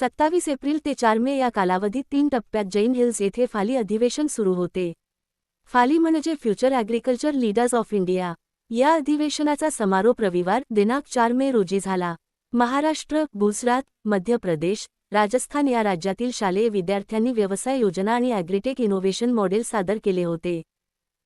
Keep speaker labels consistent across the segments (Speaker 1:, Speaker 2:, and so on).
Speaker 1: सत्तावीस एप्रिल ते चार मे या कालावधीत तीन टप्प्यात जैन हिल्स येथे फाली अधिवेशन सुरू होते. फाली म्हणजे future agriculture leaders of India. या अधिवेशनाचा समारोप रविवार दिनांक चार मे रोजी झाला. महाराष्ट्र गुजरात मध्य प्रदेश राजस्थान या राज्यातील शालेय विद्यार्थ्यांनी व्यवसाय योजना आणि ॲग्रिटेक इनोव्हेशन मॉडेल सादर केले होते.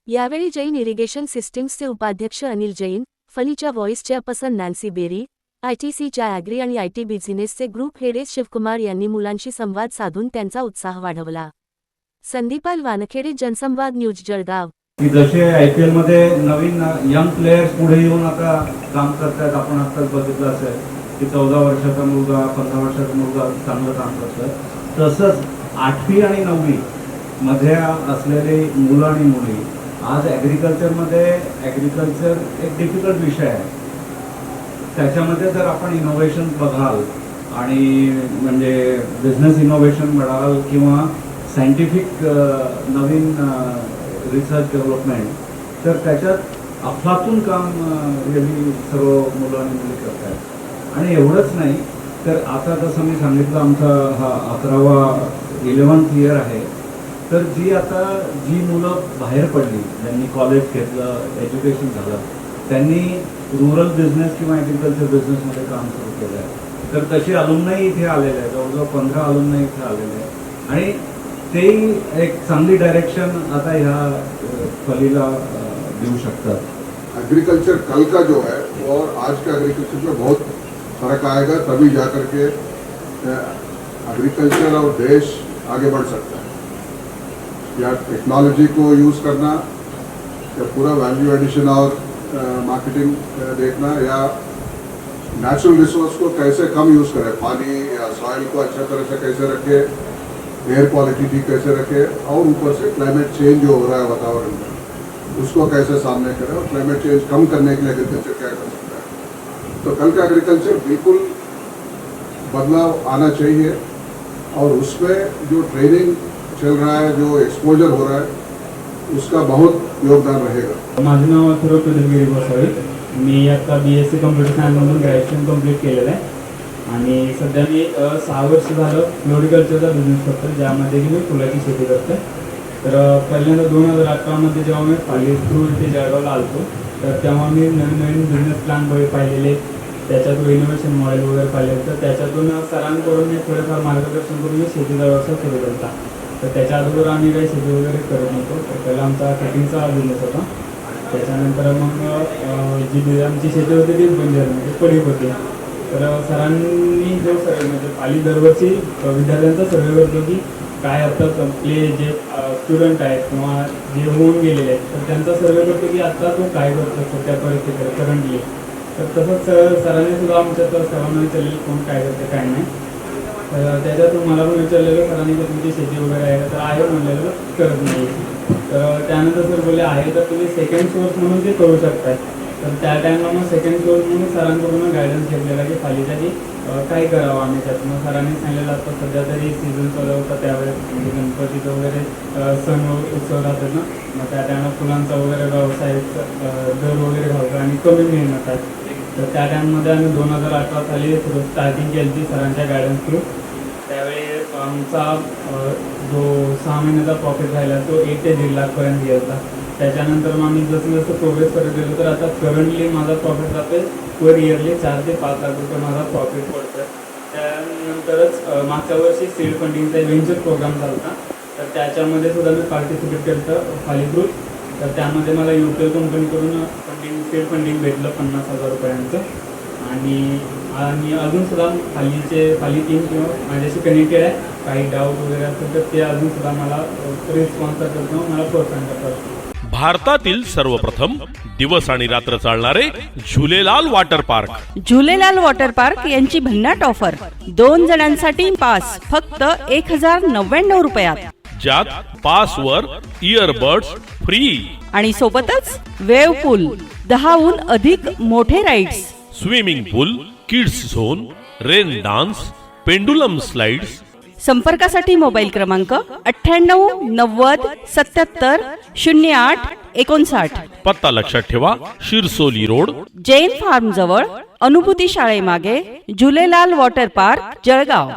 Speaker 1: यावेळी जैन इरिगेशन सिस्टीम्सचे उपाध्यक्ष अनिल जैन फलीच्या व्हॉइस चेअरपर्सन नॅन्सी बेरी आयटीसीच्या ॲग्री आणि आयटी बिझिनेसचे ग्रुप हेड एस शिवकुमार यांनी मुलांशी संवाद साधून त्यांचा उत्साह वाढवला. संदीपाल वानखेडे जनसंवाद न्यूज जळगाव.
Speaker 2: की जसे आय पी एलमध्ये नवीन यंग प्लेयर्स पुढे येऊन आता काम करतात आपण आत्ताच बघितलं असेल की चौदा वर्षाचा मुलगा पंधरा वर्षाचा मुलगा चांगलं काम करतोय. तसंच आठवी आणि नववी मध्ये असलेली मुलं आणि मुली आज ॲग्रिकल्चरमध्ये ॲग्रिकल्चर एक डिफिकल्ट विषय आहे. त्याच्यामध्ये जर आपण इनोव्हेशन बघाल आणि म्हणजे बिझनेस इनोव्हेशन म्हणाल किंवा सायंटिफिक नवीन रिसर्च डेव्हलपमेंट तर त्याच्यात अफलातून काम रिअली सर्व मुलं आणि मुली करत आहेत आणि एवढंच नाही तर आता जसं मी सांगितलं आमचा हा अकरावा इलेवन्थ इयर आहे. तर जी आता जी मुलं बाहेर पडली ज्यांनी कॉलेज घेतलं एज्युकेशन झालं त्यांनी रुरल बिझनेस किंवा ॲग्रिकल्चर बिझनेसमध्ये काम सुरू केलं आहे तर तसे अलुमनाही इथे आलेले आहेत. जवळजवळ पंधरा अलुमनाई इथे आलेले आहेत. आणि ते एक चांगली डायरेक्शन आता ह्या कलीला देऊ शकतात.
Speaker 3: एग्रीकल्चर कल का जो है वो और आज का एग्रीकल्चर में बहुत फर्क आएगा तभी जा करके एग्रीकल्चर और देश आगे बढ़ सकता है। या टेक्नोलॉजी को यूज़ करना या पूरा वैल्यू एडिशन और मार्केटिंग देखना या नेचुरल रिसोर्स को कैसे कम यूज़ करें? पानी या सॉइल को अच्छा तरह से कैसे रखे? एयर क्वालिटी ठीक कैसे रखे? और ऊपर से क्लाइमेट चेंज जो हो रहा है वातावरण में, उसको कैसे सामने करें? और क्लाइमेट चेंज कम करने के लिए एग्रीकल्चर क्या कर सकता है? तो कल का एग्रीकल्चर बिल्कुल बदलाव आना चाहिए। और उसमें जो ट्रेनिंग चल रहा है, जो एक्सपोजर हो रहा है उसका बहुत योगदान रहेगा।
Speaker 4: माझं नाव अथर्व पेदलगिरी गोसावी मी आता बी एस सी कम्प्युटर सायन्समधून ग्रॅज्युएशन कंप्लीट केलेलं आहे. आणि सध्या मी अ, सहा वर्ष झालं फ्लोरिकल्चरचा बिझनेस करतो ज्यामध्ये की मी फुलाची शेती करते तर अ, पहिल्यांदा दोन हजार अकरामध्ये जेव्हा मी पाली थ्रू इथे जळगावला आलतो तर तेव्हा मी नवीन नवीन बिझनेस प्लॅन वगैरे पाहिलेले. त्याच्यातून इनोव्हेशन मॉडेल वगैरे पाहिले. तर त्याच्यातून सरांकडून मी थोडेफार मार्गदर्शन करून मी शेतीचा व्यवसाय सुरू करता तर त्याच्या अगोदर आम्ही काही शेती वगैरे करत नव्हतो. तर पहिला आमचा कटिंगचा बिझनेस होता. त्याच्यानंतर मग जी आमची शेती होती ती बंद झाली म्हणजे पडीक होती. तर सरांनी जो सर्वे म्हणजे पाली दरवर्षी विद्यार्थ्यांचा सर्वे करतो की काय आता आपले जे स्टुडंट आहेत किंवा जे होऊन गेलेले आहेत तर त्यांचा सर्वे करतो की आता तो काय करतो सध्या परिस्थितीत करंटली तर तसंच सर सरांनी सुद्धा आमच्या तर सर्वांना विचारलेलं कोण काय करते काय नाही. तर त्याच्यातून मला पण विचारलेलं सरांनी तर तुमची शेती वगैरे आहे तर आहे म्हणलेलं करत नाही तर त्यानंतर सर बोलले आहे तर तुम्ही सेकंड सोर्स म्हणून ते करू शकताय. तर त्या टाईमला मग सेकंड सोर्स म्हणून सरांकडून गायडन्स घेतलेला की खाली अं, काय करावं आम्ही त्यात. मग सरांनी सांगितलेलं आता सध्या तरी सीझन चालू होता त्यावेळेस म्हणजे गणपतीचं वगैरे सण उत्सव राहतात ना. मग त्या टायमाला फुलांचा वगैरे व्यवसाय दर वगैरे घालतो आणि कमी मेहनत आहे. तर त्या टाईममध्ये आम्ही दोन हजार अठरा साली स्टार्टिंग केली होती सरांच्या गायडन्स थ्रू त्यावेळी आमचा जो सहा महिन्याचा प्रॉफिट राहिला तो एक ते दीड लाखपर्यंत गेला त्याच्यानंतर मग आम्ही जसं जसं प्रोग्रेस करत गेलो तर आता करंटली माझा प्रॉफिट जातोय पर इयरली चार ते पाच लाख रुपये माझा प्रॉफिट पडतं त्यानंतरच मागच्या वर्षी सीड फंडिंगचा व्हेंचर प्रोग्राम झाला होता तर त्याच्यामध्ये सुद्धा मी पार्टिसिपेट केलं होतं फाली ग्रुप तर त्यामध्ये मला यू पी एल कंपनीकडून फंडिंग सीड फंडिंग भेटलं पन्नास हजार रुपयांचं. आणि आणि अजून सुद्धा खालीचे खाली टीम किंवा माझ्याशी कनेक्टेड आहे. काही डाऊट वगैरे असेल तर ते अजून सुद्धा मला रिस्पॉन्स करतात किंवा मला प्रोत्साहन करतात.
Speaker 5: भारतातील सर्वप्रथम दिवस आणि रात्र चालणारे Jhulelal water park.
Speaker 6: Jhulelal water park यांची भन्नाट ऑफर. दोन जणांसाठी पास फक्त एक हजार नव्याण्णव रुपयात.
Speaker 5: ज्यात पासवर इयरबड्स फ्री
Speaker 6: आणि सोबतच वेव पूल दहाहून अधिक मोठे rides
Speaker 5: swimming pool kids zone rain dance pendulum slides
Speaker 6: संपर्कासाठी मोबाईल क्रमांक अठ्ठ्याण्णव नव्वद सत्याहत्तर शून्य आठ एकोणसाठ.
Speaker 5: पत्ता लक्षात ठेवा शिरसोली रोड.
Speaker 6: जैन फार्म जवळ अनुभूती शाळेमागे झुलेलाल वॉटर पार्क जळगाव.